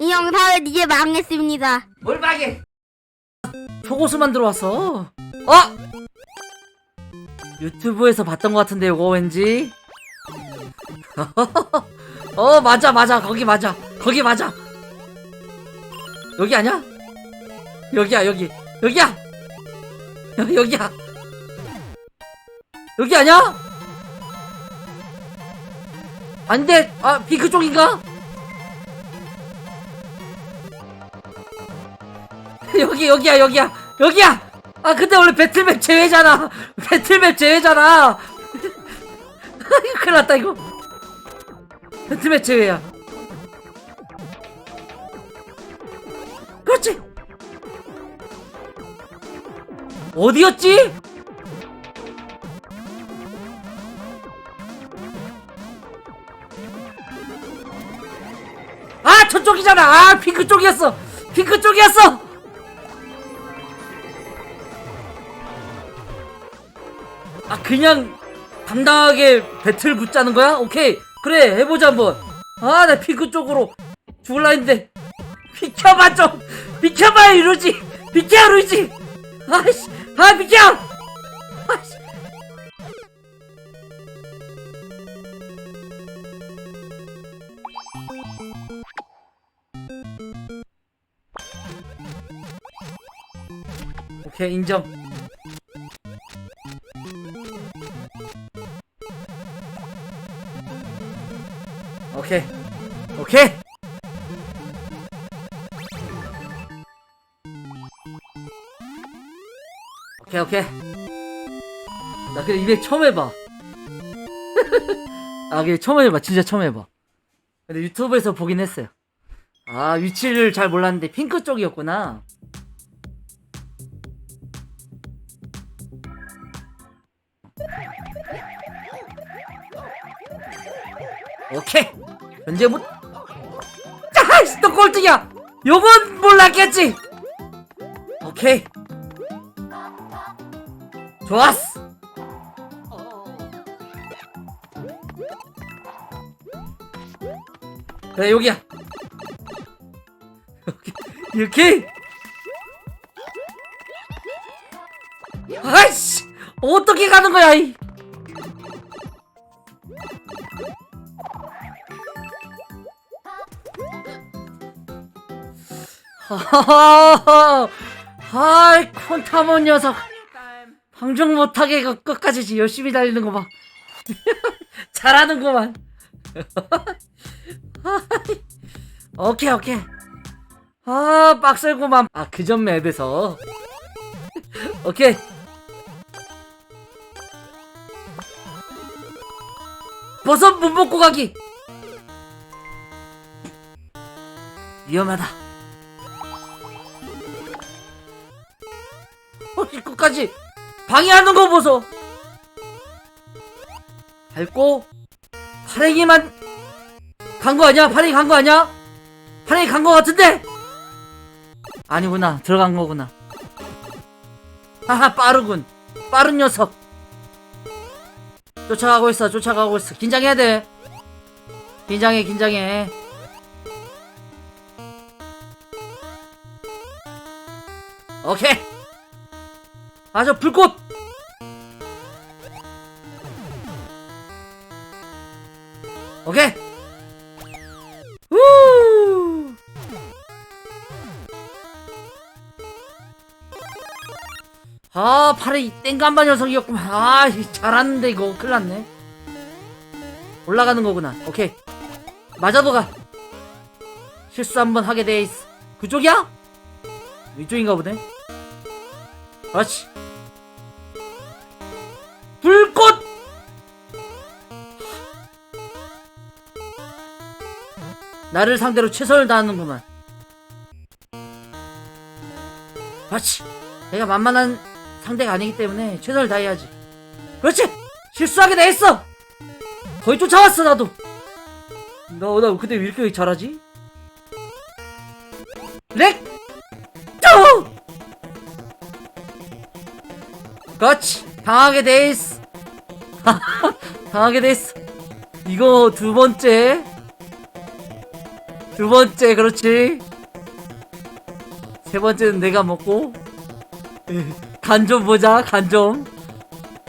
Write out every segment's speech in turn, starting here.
이 영상은 이제 망했습니다. 뭘 막해? 속옷을 들어왔어. 어? 유튜브에서 봤던 것 같은데 이거 왠지. 어 맞아 맞아 거기 맞아 거기 맞아. 여기 아니야? 여기야 여기 여기야 여, 여기야 여기 아니야? 안돼 아 핑크 쪽인가? 여기 여기야 여기야 여기야! 아 근데 원래 배틀맵 제외잖아. 배틀맵 제외잖아. 큰일 났다 이거. 배틀맵 제외야. 그렇지! 어디였지? 아 저쪽이잖아. 아 핑크 쪽이었어. 핑크 쪽이었어 아 그냥 당당하게 배틀 붙자는 거야? 오케이. 그래 해보자 한번. 아나 핑크 쪽으로 죽을라 했는데. 비켜봐 좀. 비켜봐 이러지. 비켜 이러지. 아이씨. 아 비켜! 아이씨. 오케이 인정 오케이. 오케이. 오케이 오케이. 나 근데 이게 처음 해봐. 아 이게 처음 해봐. 진짜 처음 해봐. 근데 유튜브에서 보긴 했어요. 아 위치를 잘 몰랐는데 핑크 쪽이었구나. 오케이 현재 못 아이씨 또 꼴등이야. 요건 몰랐겠지? 오케이. 좋았어. 그래 여기야. 이렇게? 아이씨 어떻게 가는 거야 이 아이 콘타몬 녀석. 방종 못하게 그 끝까지 열심히 달리는 거 봐. 잘하는구만. 오케이 오케이. 아 빡셀구만. 아 그전 맵에서. 오케이. 버섯 못 먹고 가기. 위험하다 어, 끝까지 방해하는 거 보소. 밟고 파랭이만 간 거 아니야? 파랭이 간 거 아니야? 파랭이 간 거 같은데? 아니구나. 들어간 거구나. 하하 빠르군. 빠른 녀석. 쫓아가고 있어. 쫓아가고 있어. 긴장해야 돼. 긴장해. 긴장해. 오케이. 아, 저 불꽃! 오케이! 우! 아, 팔에 땡간바 녀석이었구만. 아, 이 잘하는데, 이거. 큰일 났네. 올라가는 거구나. 오케이. 맞아도 가. 실수 한번 하게 돼 있어. 그쪽이야? 이쪽인가 보네. 그렇지. 불꽃! 나를 상대로 최선을 다하는구만. 그렇지. 내가 만만한 상대가 아니기 때문에 최선을 다해야지. 그렇지! 실수하게 돼 있어! 거의 쫓아왔어, 나도! 나, 나 근데 왜 이렇게 잘하지? 렉! 또! 그렇지 당하게 돼 있어 당하게 돼 있어 이거 두 번째. 두 번째 그렇지? 세 번째는 내가 먹고. 간 좀 보자 간 좀.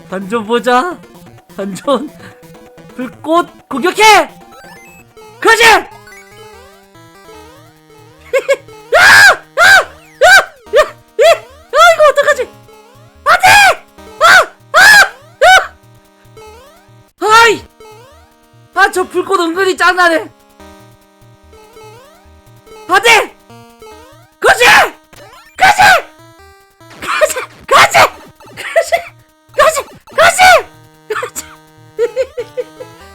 간 좀 보자. 간 좀. 불꽃 공격해! 그렇지 아 저 불꽃 은근히 짱나네. 안돼 그렇지! 그렇지! 그렇지! 그렇지! 그렇지! 그렇지! 그렇지! 그렇지!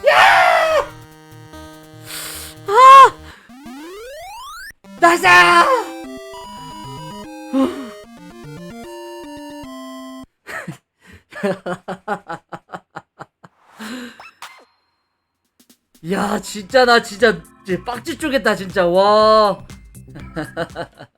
야! 아! 나이 야, 진짜 나 진짜 빡집 쪼겠다 진짜. 와.